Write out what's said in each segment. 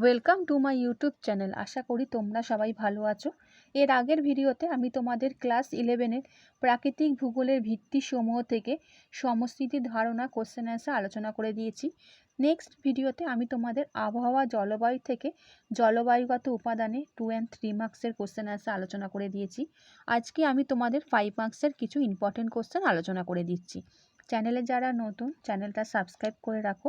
Welcome to my YouTube channel আশা করি তোমরা সবাই ভালো আছো। এর আগের ভিডিওতে আমি তোমাদের ক্লাস ইলেভেনের প্রাকৃতিক ভূগোলের ভিত্তিসমূহ থেকে সমস্থিতি ধারণা কোশ্চেন অ্যান্সার আলোচনা করে দিয়েছি। নেক্সট ভিডিওতে আমি তোমাদের আবহাওয়া, জলবায়ু থেকে জলবায়ুগত উপাদানে টু অ্যান্ড থ্রি মার্কসের কোশ্চেন অ্যান্সার আলোচনা করে দিয়েছি। আজকে আমি তোমাদের ফাইভ মার্কসের কিছু ইম্পর্টেন্ট কোশ্চেন আলোচনা করে দিচ্ছি। চ্যানেলে যারা নতুন চ্যানেলটা সাবস্ক্রাইব করে রাখো।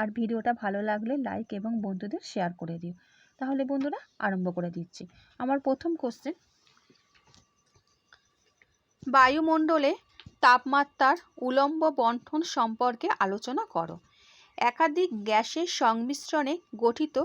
আর ভিডিওটা ভালো লাগলে লাইক এবং বন্ধুদের শেয়ার করে দিও। তাহলে বন্ধুরা আরম্ভ করে দিচ্ছি। আমার প্রথম কোশ্চেন বায়ুমণ্ডলে তাপমাত্রার উলম্ব বন্টন সম্পর্কে আলোচনা করো। একাধিক গ্যাসের সংমিশ্রণে গঠিত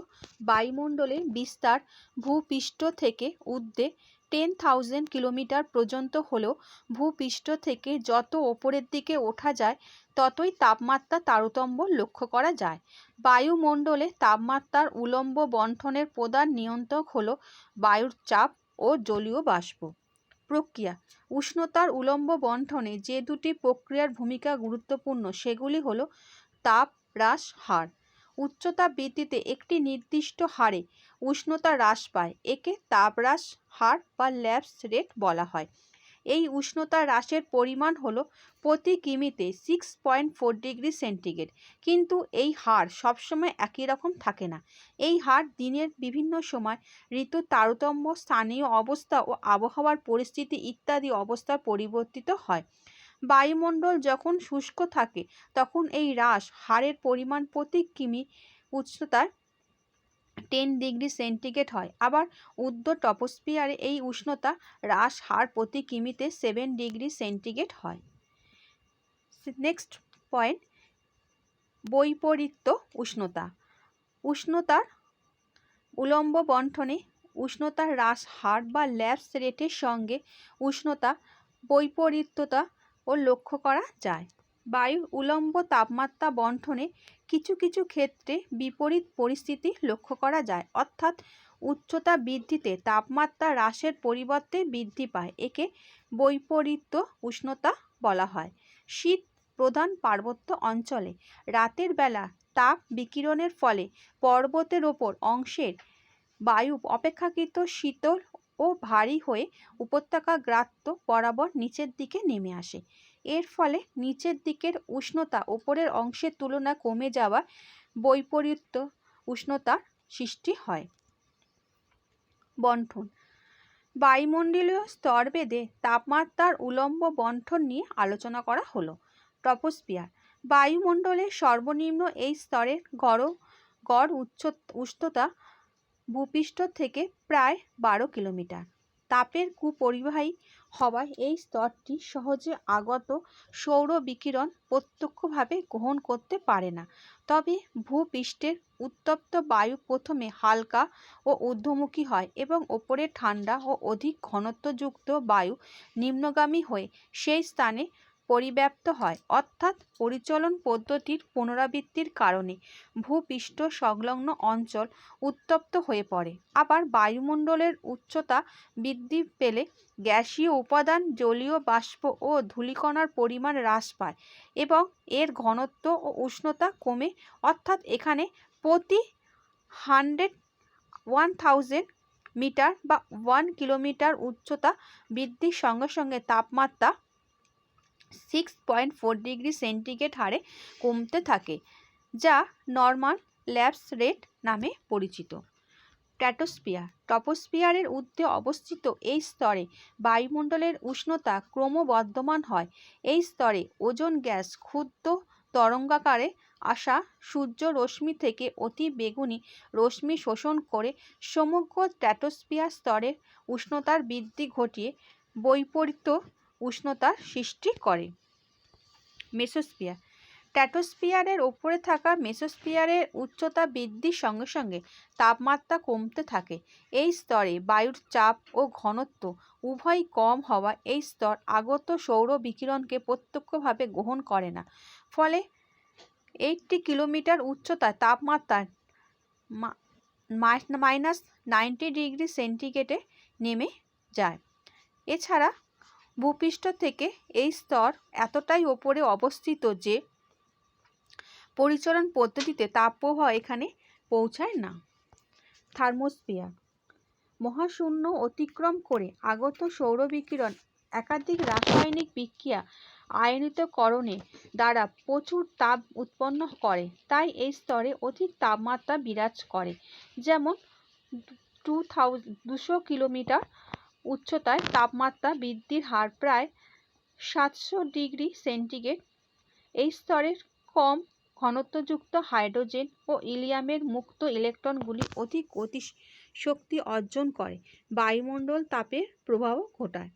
বায়ুমণ্ডলের বিস্তার ভূপৃষ্ঠ থেকে ঊর্ধ্বে টেন থাউজেন্ড কিলোমিটার পর্যন্ত হলেও ভূপৃষ্ঠ থেকে যত ওপরের দিকে ওঠা যায়, ততই তাপমাত্রা তারতম্য লক্ষ্য করা যায়। বায়ুমণ্ডলে তাপমাত্রার উলম্ব বন্ঠনের প্রধান নিয়ন্ত্রক হল বায়ুর চাপ ও জলীয় বাষ্প। প্রক্রিয়া, উষ্ণতার উলম্ব বন্ঠনে যে দুটি প্রক্রিয়ার ভূমিকা গুরুত্বপূর্ণ, সেগুলি হলো তাপ হ্রাস, হার। উচ্চতা বৃদ্ধিতে একটি নির্দিষ্ট হারে উষ্ণতা হ্রাস পায়, একে তাপ হ্রাস হার বা ল্যাপস রেট বলা হয়। এই উষ্ণতা হ্রাসের পরিমাণ হলো প্রতি কিমিতে six point four degree centigrade, কিন্তু এই হার সবসময় একই রকম থাকে না। এই হার দিনের বিভিন্ন সময় ঋতু তারতম্য, স্থানীয় অবস্থা ও আবহাওয়ার পরিস্থিতি ইত্যাদি অবস্থার পরিবর্তিত হয়। বায়ুমণ্ডল যখন শুষ্ক থাকে, তখন এই হ্রাস হারের পরিমাণ প্রতি কিমি উচ্চতার টেন ডিগ্রি সেন্টিগ্রেড হয়। আবার উর্ধ্ব টপোস্পিয়ারে এই উষ্ণতা হ্রাস হার প্রতি কিমিতে সেভেন ডিগ্রি সেন্টিগ্রেড হয়। নেক্সট পয়েন্ট বৈপরীত্য উষ্ণতা। উষ্ণতার উলম্ব বন্টনে উষ্ণতা হ্রাস হার বা ল্যাপস রেটের সঙ্গে উষ্ণতা বৈপরীত্যতা ও লক্ষ্য করা যায়। বায়ুর উলম্ব তাপমাত্রা বন্টনে কিছু কিছু ক্ষেত্রে বিপরীত পরিস্থিতি লক্ষ্য করা যায়। অর্থাৎ উচ্চতা বৃদ্ধিতে তাপমাত্রা হ্রাসের পরিবর্তে বৃদ্ধি পায়, একে বৈপরীত্য উষ্ণতা বলা হয়। শীত প্রধান পার্বত্য অঞ্চলে রাতের বেলা তাপ বিকিরণের ফলে পর্বতের ওপর অংশের বায়ু অপেক্ষাকৃত শীতল ও ভারী হয়ে উপত্যকা গ্রাত্য বরাবর নিচের দিকে নেমে আসে। এর ফলে নিচের দিকের উষ্ণতা ওপরের অংশের তুলনায় কমে যাওয়া বৈপরীত্য উষ্ণতার সৃষ্টি হয়। বন্ঠন বায়ুমণ্ডলীয় স্তরভেদে তাপমাত্রার উলম্ব বন্ঠন নিয়ে আলোচনা করা হলো। ট্রপোস্পিয়ার বায়ুমণ্ডলের সর্বনিম্ন এই স্তরের গড় গড় উচ্চ উষ্ণতা ভূপৃষ্ঠ থেকে প্রায় বারো কিলোমিটার। তাপের কুপরিবাহী হওয়ায় এই স্তরটি সহজে আগত সৌর বিকিরণ প্রত্যক্ষভাবে গ্রহণ করতে পারে না। তবে ভূপৃষ্ঠের উত্তপ্ত বায়ু প্রথমে হালকা ও ঊর্ধ্বমুখী হয় এবং ওপরে ঠান্ডা ও অধিক ঘনত্বযুক্ত বায়ু নিম্নগামী হয়ে সেই স্থানে পরিব্যাপ্ত হয়, অর্থাৎ পরিচলন পদ্ধতির পুনরাবৃত্তির কারণে ভূপৃষ্ঠ সংলগ্ন অঞ্চল উত্তপ্ত হয়ে পড়ে। আবার বায়ুমণ্ডলের উচ্চতা বৃদ্ধি পেলে গ্যাসীয় উপাদান, জলীয় বাষ্প ও ধূলিকণার পরিমাণ হ্রাস পায় এবং এর ঘনত্ব ও উষ্ণতা কমে, অর্থাৎ এখানে প্রতি হান্ড্রেড, ওয়ান থাউজেন্ড মিটার বা ওয়ান কিলোমিটার উচ্চতা বৃদ্ধির সঙ্গে সঙ্গে তাপমাত্রা six point four degree centigrade হারে কমতে থাকে, যা নর্মাল ল্যাপস রেট নামে পরিচিত। ট্র্যাটোস্পিয়ার টপোস্পিয়ারের ঊর্ধ্বে অবস্থিত এই স্তরে বায়ুমণ্ডলের উষ্ণতা ক্রমবর্ধমান হয়। এই স্তরে ওজন গ্যাস ক্ষুদ্র তরঙ্গাকারে আসা সূর্য রশ্মি থেকে অতি বেগুনি রশ্মি শোষণ করে সমগ্র ট্র্যাটোস্পিয়ার স্তরের উষ্ণতার বৃদ্ধি ঘটিয়ে বৈপরীত্য উষ্ণতার সৃষ্টি করে। মেসোস্পিয়ার। ট্র্যাটোস্পিয়ারের ওপরে থাকা মেসোস্পিয়ারের উচ্চতা বৃদ্ধির সঙ্গে সঙ্গে তাপমাত্রা কমতে থাকে। এই স্তরে বায়ুর চাপ ও ঘনত্ব উভয়ই কম হওয়া এই স্তর আগত সৌর বিকিরণকে প্রত্যক্ষভাবে গ্রহণ করে না। ফলে এইটটি কিলোমিটার উচ্চতায় তাপমাত্রা মাইনাস নাইনটি ডিগ্রি সেন্টিগ্রেডে নেমে যায়। এছাড়া ভূপৃষ্ঠ থেকে এই স্তর এতটাই ওপরে অবস্থিত যে পরিচলন পদ্ধতিতে তাপপ্রবাহ এখানে পৌঁছায় না। থার্মোস্ফিয়ার মহাশূন্য অতিক্রম করে আগত সৌরবিকিরণ একাধিক রাসায়নিক বিক্রিয়া আয়নিতকরণে দ্বারা প্রচুর তাপ উৎপন্ন করে, তাই এই স্তরে অধিক তাপমাত্রা বিরাজ করে। যেমন টু থাউজেন্ড দুশো কিলোমিটার উচ্চতায় তাপমাত্রা বৃদ্ধির হার প্রায় সাতশো ডিগ্রি সেন্টিগ্রেড। এই স্তরের কম ঘনত্বযুক্ত হাইড্রোজেন ও ইলিয়ামের মুক্ত ইলেকট্রনগুলি অধিক গতি শক্তি অর্জন করে। বায়ুমণ্ডল তাপের প্রভাবও ঘটায়।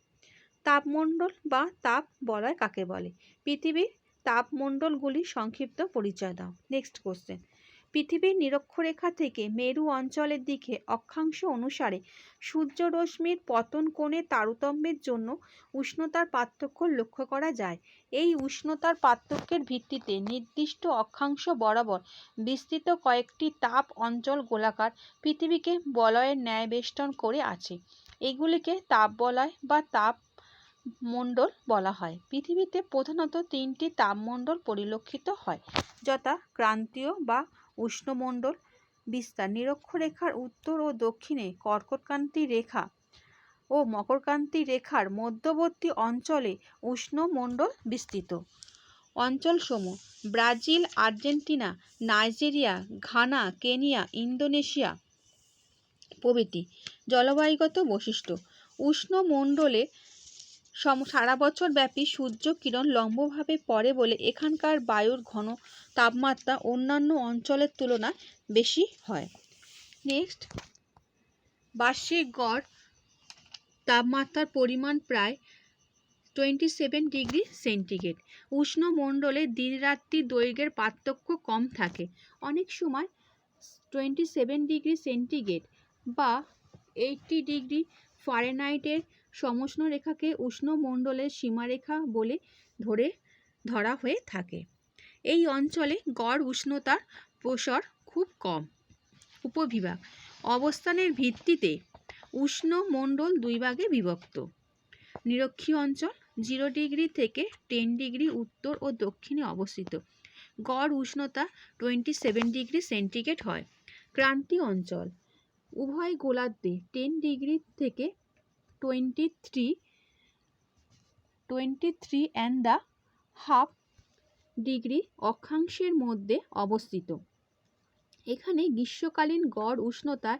তাপমণ্ডল বা তাপ বলয় কাকে বলে? পৃথিবীর তাপমণ্ডলগুলির সংক্ষিপ্ত পরিচয় দাও। নেক্সট কোশ্চেন পৃথিবীর নিরক্ষরেখা থেকে মেরু অঞ্চলের দিকে অক্ষাংশ অনুসারে সূর্যরশ্মির পতন কোণে তারতম্যের জন্য উষ্ণতার পার্থক্য লক্ষ্য করা যায়। এই উষ্ণতার পার্থক্যের ভিত্তিতে নির্দিষ্ট অক্ষাংশ বরাবর বিস্তৃত কয়েকটি তাপ অঞ্চল গোলাকার পৃথিবীকে বলয়ের ন্যায় বেষ্টন করে আছে। এগুলিকে তাপ বলয় বা তাপ মণ্ডল বলা হয়। পৃথিবীতে প্রধানত তিনটি তাপমণ্ডল পরিলক্ষিত হয়, যথা ক্রান্তীয় বা উষ্ণমণ্ডল বিস্তার। নিরক্ষরেখার উত্তর ও দক্ষিণে কর্কটক্রান্তি রেখা ও মকরক্রান্তি রেখার মধ্যবর্তী অঞ্চলে উষ্ণমণ্ডল বিস্তৃত। অঞ্চলসমূহ Brazil, Argentina, Nigeria, Ghana, Kenya, Indonesia প্রভৃতি জলবায়ুগত বৈশিষ্ট্য। উষ্ণমণ্ডলে সম, সারা বছর ব্যাপী সূর্য কিরণ লম্বভাবে পড়ে বলে এখানকার বায়ুর ঘন তাপমাত্রা অন্যান্য অঞ্চলের তুলনায় বেশি হয়। নেক্সট। বার্ষিক গড় তাপমাত্রার পরিমাণ প্রায় টোয়েন্টি সেভেন ডিগ্রি সেন্টিগ্রেড। উষ্ণমণ্ডলে দিনরাত্রি দৈর্ঘ্যের পার্থক্য কম থাকে। অনেক সময় টোয়েন্টি সেভেন ডিগ্রি সেন্টিগ্রেড বা এইটটি ডিগ্রি ফারেনহাইটের সমষ্ণ রেখাকে উষ্ণমণ্ডলের সীমারেখা বলে ধরে ধরা হয়ে থাকে। এই অঞ্চলে গড় উষ্ণতার প্রসর খুব কম। উপবিভাগ অবস্থানের ভিত্তিতে উষ্ণমণ্ডল দুই ভাগে বিভক্ত। নিরক্ষীয় অঞ্চল জিরো ডিগ্রি থেকে টেন ডিগ্রি উত্তর ও দক্ষিণে অবস্থিত। গড় উষ্ণতা টোয়েন্টি সেভেন ডিগ্রি সেন্টিগ্রেড হয়। ক্রান্তীয় অঞ্চল উভয় গোলার্ধে টেন ডিগ্রি থেকে twenty three twenty three and the half degree অক্ষাংশের মধ্যে অবস্থিত। এখানে গ্রীষ্মকালীন গড় উষ্ণতা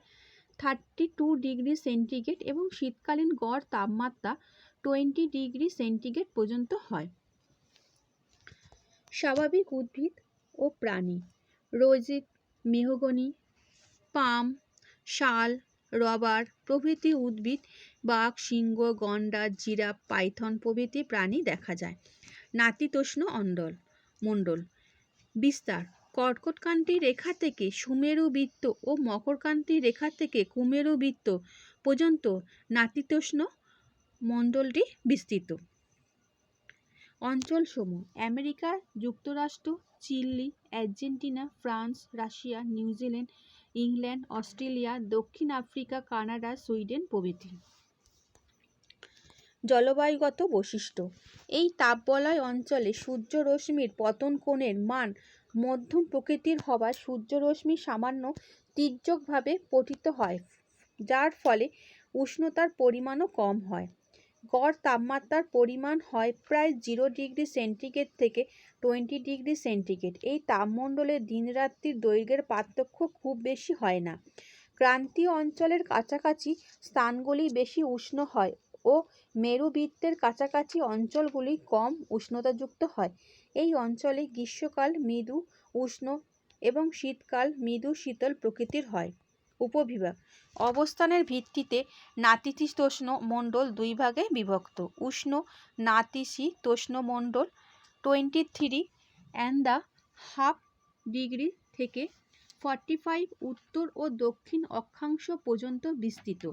থার্টি টু ডিগ্রি সেন্টিগ্রেড এবং শীতকালীন গড় তাপমাত্রা টোয়েন্টি ডিগ্রি সেন্টিগ্রেড পর্যন্ত হয়। স্বাভাবিক উদ্ভিদ ও প্রাণী রোজিক মেহগনি, পাম, শাল রবার, প্রভৃতি উদ্ভিদ, বাঘ, সিংহ গন্ডার জিরাফ, পাইথন প্রভৃতি প্রাণী দেখা যায়। নাতিতোষ্ণ অণ্ডল মণ্ডল। বিস্তার কর্কটকান্তি রেখা থেকে সুমেরু বৃত্ত ও মকরকান্তি রেখা থেকে কুমেরু বৃত্ত পর্যন্ত নাতিতোষ্ণ মণ্ডলটি বিস্তৃত। অঞ্চলসমূহ, আমেরিকা, যুক্তরাষ্ট্র, Chile, Argentina, France, Russia, New Zealand England, Australia, দক্ষিণ আফ্রিকা, কানাডা, সুইডেন প্রভৃতি। জলবায়ুগত বৈশিষ্ট্য। এই তাপবলয় অঞ্চলে সূর্যরশ্মির পতন কোণের মান মধ্যম প্রকৃতির হওয়ায় সূর্যরশ্মি সামান্য তীর্যকভাবে পতিত হয়, যার ফলে উষ্ণতার পরিমাণও কম হয়। গড় তাপমাত্রার পরিমাণ হয় প্রায় জিরো ডিগ্রি সেন্টিগ্রেড থেকে টোয়েন্টি ডিগ্রি সেন্টিগ্রেড। এই তাপমণ্ডলে দিনরাত্রির দৈর্ঘ্যের পার্থক্য খুব বেশি হয় না। ক্রান্তীয় অঞ্চলের কাছাকাছি স্থানগুলি বেশি উষ্ণ হয় ও মেরুবৃত্তের কাছাকাছি অঞ্চলগুলি কম উষ্ণতাযুক্ত হয়। এই অঞ্চলে গ্রীষ্মকাল মৃদু, উষ্ণ এবং শীতকাল মৃদু শীতল প্রকৃতির হয়। উপবিভাগ। অবস্থানের ভিত্তিতে নাতিশীতোষ্ণ মণ্ডল দুই ভাগে বিভক্ত। উষ্ণ নাতিশীতোষ্ণ মণ্ডল twenty three and the half degree থেকে ফর্টি ফাইভ উত্তর ও দক্ষিণ অক্ষাংশ পর্যন্ত বিস্তৃত।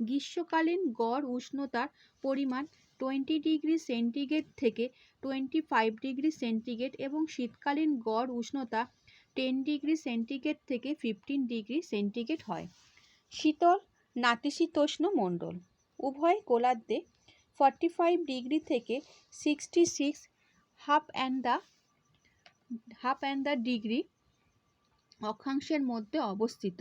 গ্রীষ্মকালীন গড় উষ্ণতার পরিমাণ টোয়েন্টি ডিগ্রি সেন্টিগ্রেড থেকে টোয়েন্টি ফাইভ ডিগ্রি সেন্টিগ্রেড এবং শীতকালীন গড় উষ্ণতা টেন ডিগ্রি সেন্টিগ্রেড থেকে ফিফটিন ডিগ্রি সেন্টিগ্রেড হয়। শীতল, নাতিশীতোষ্ণ মণ্ডল। উভয় গোলার্ধে ফর্টি ফাইভ ডিগ্রি থেকে sixty six half and the half and the degree অক্ষাংশের মধ্যে অবস্থিত।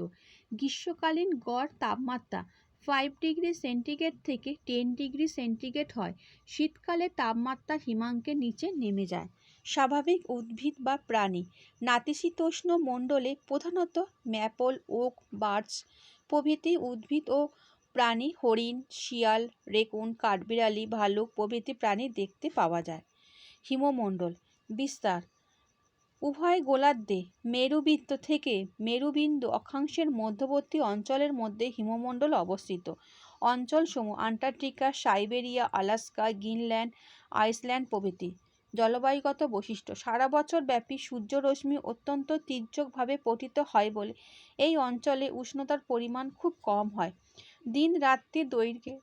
গ্রীষ্মকালীন গড় তাপমাত্রা ফাইভ ডিগ্রি সেন্টিগ্রেড থেকে টেন ডিগ্রি সেন্টিগ্রেড হয়। শীতকালে তাপমাত্রা হিমাঙ্কের নিচে নেমে যায়। স্বাভাবিক উদ্ভিদ বা প্রাণী। নাতিশীতোষ্ণ মণ্ডলে প্রধানত ম্যাপল, ওক, বার্চ প্রভৃতি উদ্ভিদ ও প্রাণী, হরিণ, শিয়াল, রেকুন, কাঠবিড়ালি, ভালুক প্রভৃতি প্রাণী দেখতে পাওয়া যায়। হিমমণ্ডল বিস্তার উভয় গোলার্ধে মেরুবৃত্ত থেকে মেরুবিন্দু অক্ষাংশের মধ্যবর্তী অঞ্চলের মধ্যে হিমমণ্ডল অবস্থিত। অঞ্চলসমূহ Antarctica, Siberia, Alaska, Greenland, Iceland প্রভৃতি। জলবায়ুগত বৈশিষ্ট্য। সারা বছর ব্যাপী সূর্যরশ্মি অত্যন্ত তীর্যকভাবে পতিত হয় বলে এই অঞ্চলে উষ্ণতার পরিমাণ খুব কম হয়। দিন রাত্রি দৈর্ঘ্যে,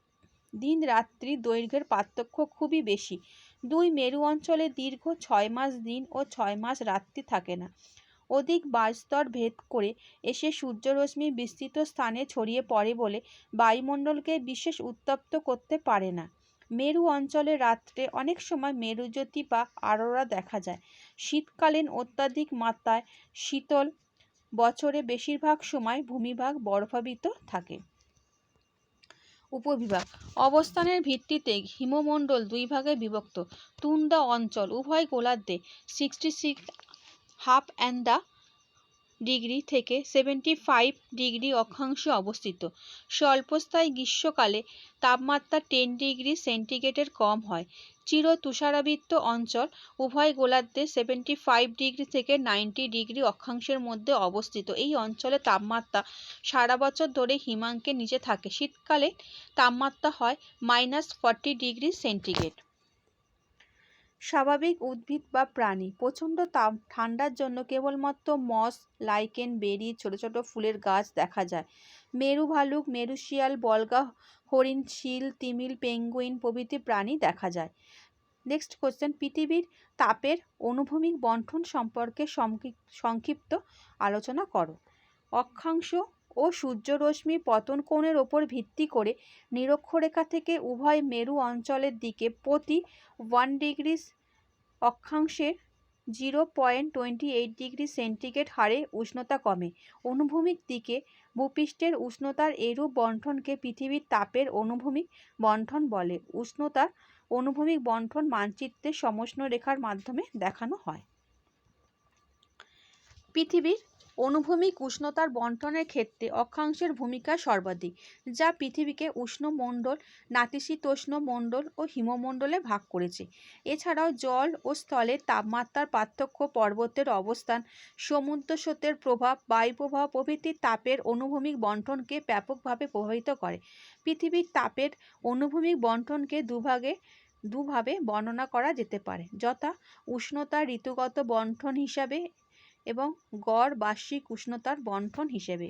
দিন রাত্রি দৈর্ঘ্যের পার্থক্য খুবই বেশি। দুই মেরু অঞ্চলে দীর্ঘ ছয় মাস দিন ও ছয় মাস রাত্রি থাকে না। অধিক বায়ুস্তর ভেদ করে এসে সূর্যরশ্মি বিস্তৃত স্থানে ছড়িয়ে পড়ে বলে বায়ুমণ্ডলকে বিশেষ উত্তপ্ত করতে পারে না। মেরু অঞ্চলে রাত্রে অনেক সময় মেরুজ্যোতি বা আরোরা দেখা যায়। শীতকালীন অত্যাধিক মাত্রায় শীতল বছরে বেশিরভাগ সময় ভূমিভাগ বরফাবৃত থাকে। উপবিভাগ অবস্থানের ভিত্তিতে হিমমণ্ডল দুই ভাগে বিভক্ত। তুন্দা অঞ্চল উভয় গোলার্ধে sixty six half and the degree থেকে সেভেন্টি ফাইভ ডিগ্রি অক্ষাংশে অবস্থিত। স্বল্পস্থায়ী গ্রীষ্মকালে তাপমাত্রা টেন ডিগ্রি সেন্টিগ্রেডের কম হয়। চির তুষারাবৃত অঞ্চল উভয় গোলার্ধে সেভেন্টি ফাইভ ডিগ্রি থেকে নাইনটি ডিগ্রি অক্ষাংশের মধ্যে অবস্থিত। এই অঞ্চলে তাপমাত্রা সারা বছর ধরে হিমাঙ্কের নিচে থাকে। শীতকালে তাপমাত্রা হয় মাইনাস ফর্টি ডিগ্রি সেন্টিগ্রেড। স্বাভাবিক উদ্ভিদ বা প্রাণী। প্রচণ্ড তাপ, ঠান্ডার জন্য কেবলমাত্র মস লাইকেন বেরি, ছোট ছোট ফুলের গাছ দেখা যায়। মেরু ভালুক মেরু শিয়াল বলগা, হরিণ, শিল তিমিল পেঙ্গুইন প্রভৃতি প্রাণী দেখা যায়। নেক্সট কোশ্চেন পৃথিবীর তাপের অনুভূমিক বন্টন সম্পর্কে সংক্ষিপ্ত আলোচনা করো। অক্ষাংশ ও সূর্যরশ্মি পতন কোণের ওপর ভিত্তি করে নিরক্ষরেখা থেকে উভয় মেরু অঞ্চলের দিকে প্রতি one degree অক্ষাংশের zero point twenty eight degree centigrade হারে উষ্ণতা কমে। অনুভূমিক দিকে ভূপৃষ্ঠের উষ্ণতার এরূপ বন্ঠনকে পৃথিবীর তাপের অনুভূমিক বন্ঠন বলে। উষ্ণতার অনুভূমিক বন্ঠন মানচিত্রে সমষ্ণ রেখার মাধ্যমে দেখানো হয়। পৃথিবীর অনুভূমিক উষ্ণতার বন্টনের ক্ষেত্রে অক্ষাংশের ভূমিকা সর্বাধিক, যা পৃথিবীকে উষ্ণমণ্ডল নাতিশীতোষ্ণ মণ্ডল ও হিমমণ্ডলে ভাগ করেছে। এছাড়াও জল ও স্থলের তাপমাত্রার পার্থক্য, পর্বতের অবস্থান, সমুদ্র স্রোতের প্রভাব, বায়ুপ্রবাহ প্রভৃতির তাপের অনুভূমিক বন্টনকে ব্যাপকভাবে প্রভাবিত করে। পৃথিবীর তাপের অনুভূমিক বন্টনকে দুভাগে, দুভাবে বর্ণনা করা যেতে পারে, যথা উষ্ণতা ঋতুগত বন্টন হিসাবে এবং গড় বার্ষিক উষ্ণতার বন্টন হিসেবে।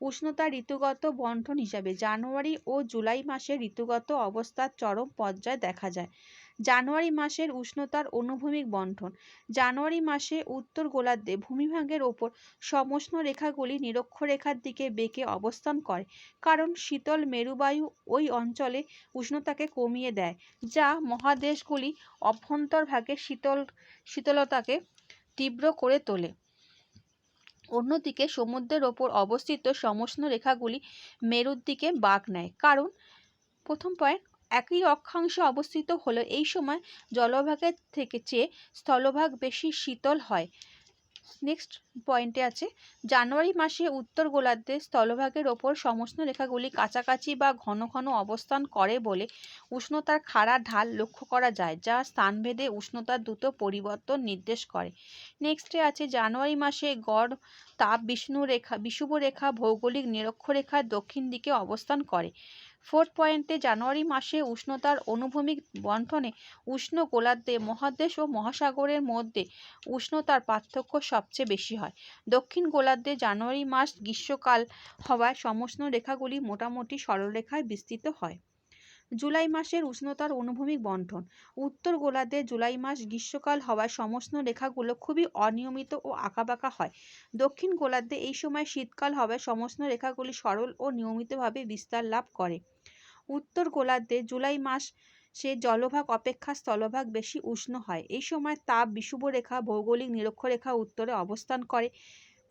উষ্ণতা ঋতুগত বন্টন হিসাবে জানুয়ারি ও জুলাই মাসে ঋতুগত অবস্থার চরম পর্যায় দেখা যায়। জানুয়ারি মাসের উষ্ণতার অনুভূমিক বন্টন। জানুয়ারি মাসে উত্তর গোলার্ধে ভূমিভাগের ওপর সমষ্ণ রেখাগুলি নিরক্ষরেখার দিকে বেঁকে অবস্থান করে, কারণ শীতল মেরুবায়ু ওই অঞ্চলে উষ্ণতাকে কমিয়ে দেয়, যা মহাদেশগুলি অভ্যন্তরভাগে শীতল, শীতলতাকে তীব্র করে তোলে। অন্যদিকে সমুদ্রের ওপর অবস্থিত সমষ্ণ রেখাগুলি মেরুর দিকে বাঁক নেয়। কারণ, প্রথম পয়েন্ট একই অক্ষাংশে অবস্থিত হলেও এই সময় জলভাগের থেকে চেয়ে স্থলভাগ বেশি শীতল হয়। নেক্সট পয়েন্টে আছে, জানুয়ারি মাসে উত্তর গোলার্ধে স্থলভাগের ওপর সমস্ত রেখাগুলি কাছাকাছি বা ঘন ঘন অবস্থান করে বলে উষ্ণতার খাড়া ঢাল লক্ষ্য করা যায়, যা স্থানভেদে উষ্ণতার দ্রুত পরিবর্তন নির্দেশ করে। নেক্সটে আছে, জানুয়ারি মাসে গড়, তাপ বিষ্ণু রেখা বিষুব রেখা, ভৌগোলিক নিরক্ষরেখার দক্ষিণ দিকে অবস্থান করে। ফোর্থ পয়েন্টে জানুয়ারি মাসে উষ্ণতার অনুভূমিক বন্টনে উষ্ণ গোলার্ধে মহাদেশ ও মহাসাগরের মধ্যে উষ্ণতার পার্থক্য সবচেয়ে বেশি হয়। দক্ষিণ গোলার্ধে জানুয়ারি মাস গ্রীষ্মকাল হওয়ায় সমষ্ণ রেখাগুলি মোটামুটি সরলরেখায় বিস্তৃত হয়। জুলাই মাসের উষ্ণতার অনুভূমিক বন্টন। উত্তর গোলার্ধে জুলাই মাস গ্রীষ্মকাল হওয়ায় সমষ্ণ রেখাগুলো খুবই অনিয়মিত ও আঁকাবাঁকা হয়। দক্ষিণ গোলার্ধে এই সময় শীতকাল হওয়ায় সমষ্ণ রেখাগুলি সরল ও নিয়মিতভাবে বিস্তার লাভ করে। উত্তর গোলার্ধে জুলাই মাস সে জলভাগ অপেক্ষা স্থলভাগ বেশি উষ্ণ হয়। এই সময় তাপ বিষুবরেখা ভৌগোলিক নিরক্ষরেখা উত্তরে অবস্থান করে।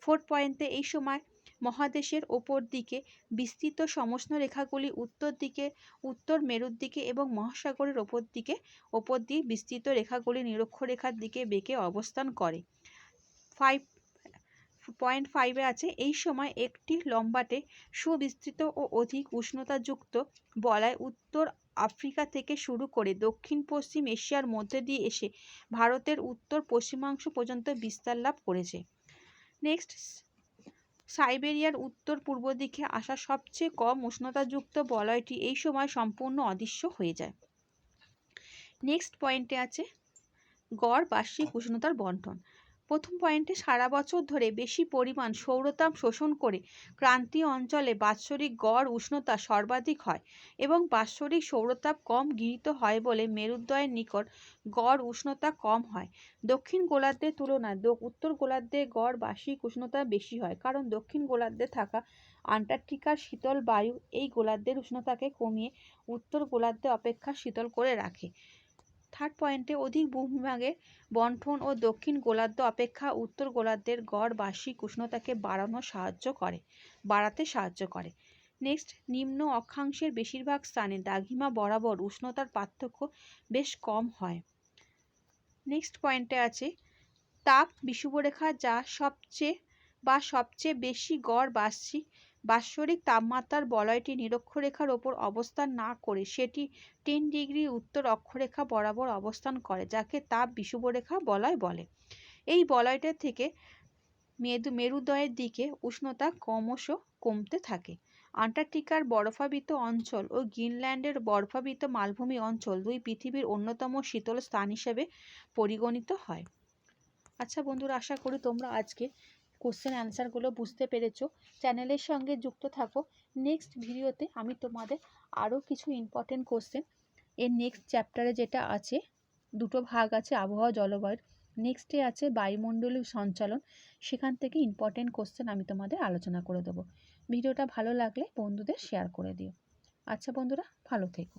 ফোর্থ পয়েন্টে এই সময় মহাদেশের ওপর দিকে বিস্তৃত সমষ্ণ রেখাগুলি উত্তর দিকে, উত্তর মেরুর দিকে এবং মহাসাগরের ওপর দিকে, ওপর দিয়ে বিস্তৃত রেখাগুলি নিরক্ষরেখার দিকে বেঁকে অবস্থান করে। ফাইভ, পয়েন্ট ফাইভে আছে, এই সময় একটি লম্বাটে সুবিস্তৃত ও অধিক উষ্ণতাযুক্ত বলয় উত্তর আফ্রিকা থেকে শুরু করে দক্ষিণ, পশ্চিম এশিয়ার মধ্যে দিয়ে এসে ভারতের উত্তর পশ্চিমাংশ পর্যন্ত বিস্তার লাভ করেছে। নেক্সট সাইবেরিয়ার উত্তর পূর্ব দিকে আসা সবচেয়ে কম উষ্ণতাযুক্ত বলয়টি এই সময় সম্পূর্ণ অদৃশ্য হয়ে যায়। নেক্সট পয়েন্টে আছে গড় বার্ষিক উষ্ণতার বন্টন। প্রথম পয়েন্টে সারা বছর ধরে বেশি পরিমাণ সৌরতাপ শোষণ করে ক্রান্তীয় অঞ্চলে বাৎসরিক গড় উষ্ণতা সর্বাধিক হয় এবং বাৎসরিক সৌরতাপ কম গৃহীত হয় বলে মেরুদ্বয়ের নিকট গড় উষ্ণতা কম হয়। দক্ষিণ গোলার্ধের তুলনায় উত্তর গোলার্ধে গড় বার্ষিক উষ্ণতা বেশি হয় কারণ দক্ষিণ গোলার্ধে থাকা আন্টার্কটিকার শীতল বায়ু এই গোলার্ধের উষ্ণতাকে কমিয়ে উত্তর গোলার্ধে অপেক্ষা শীতল করে রাখে। থার্ড পয়েন্টে অধিক ভূমিভাগে বন্ঠন ও দক্ষিণ গোলার্ধ অপেক্ষা উত্তর গোলার্ধের গড় বার্ষিক উষ্ণতাকে বাড়ানো সাহায্য করে, বাড়াতে সাহায্য করে। নেক্সট, নিম্ন অক্ষাংশের বেশিরভাগ স্থানে দাঘিমা বরাবর উষ্ণতার পার্থক্য বেশ কম হয়। নেক্সট পয়েন্টে আছে, তাপ বিষুবরেখা যা সবচেয়ে বা সবচেয়ে বেশি গড় বার্ষিক বাৎসরিক তাপমাত্রার বলয়টি নিরক্ষরেখার ওপর অবস্থান না করে সেটি টেন ডিগ্রি উত্তর অক্ষরেখা বরাবর অবস্থান করে, যাকে তাপ বিষুবরেখা বলয় বলে। এই বলয়টা থেকে মেরু মেরুদয়ের দিকে উষ্ণতা ক্রমশ কমতে থাকে। আন্টার্কটিকার বরফাবৃত অঞ্চল ও গ্রিনল্যান্ডের বরফাবৃত মালভূমি অঞ্চল দুই পৃথিবীর অন্যতম শীতল স্থান হিসেবে পরিগণিত হয়। আচ্ছা বন্ধুরা, আশা করি তোমরা আজকে কোশ্চেন অ্যান্সারগুলো বুঝতে পেরেছ চ্যানেলের সঙ্গে যুক্ত থাকো। নেক্সট ভিডিওতে আমি তোমাদের আরও কিছু ইম্পর্টেন্ট কোশ্চেন এর নেক্সট চ্যাপ্টারে যেটা আছে, দুটো ভাগ আছে আবহাওয়া জলবায়ুর নেক্সটে আছে বায়ুমণ্ডলীয় সঞ্চালন, সেখান থেকে ইম্পর্টেন্ট কোশ্চেন আমি তোমাদের আলোচনা করে দেবো। ভিডিওটা ভালো লাগলে বন্ধুদের শেয়ার করে দিও। আচ্ছা বন্ধুরা, ভালো থেকো।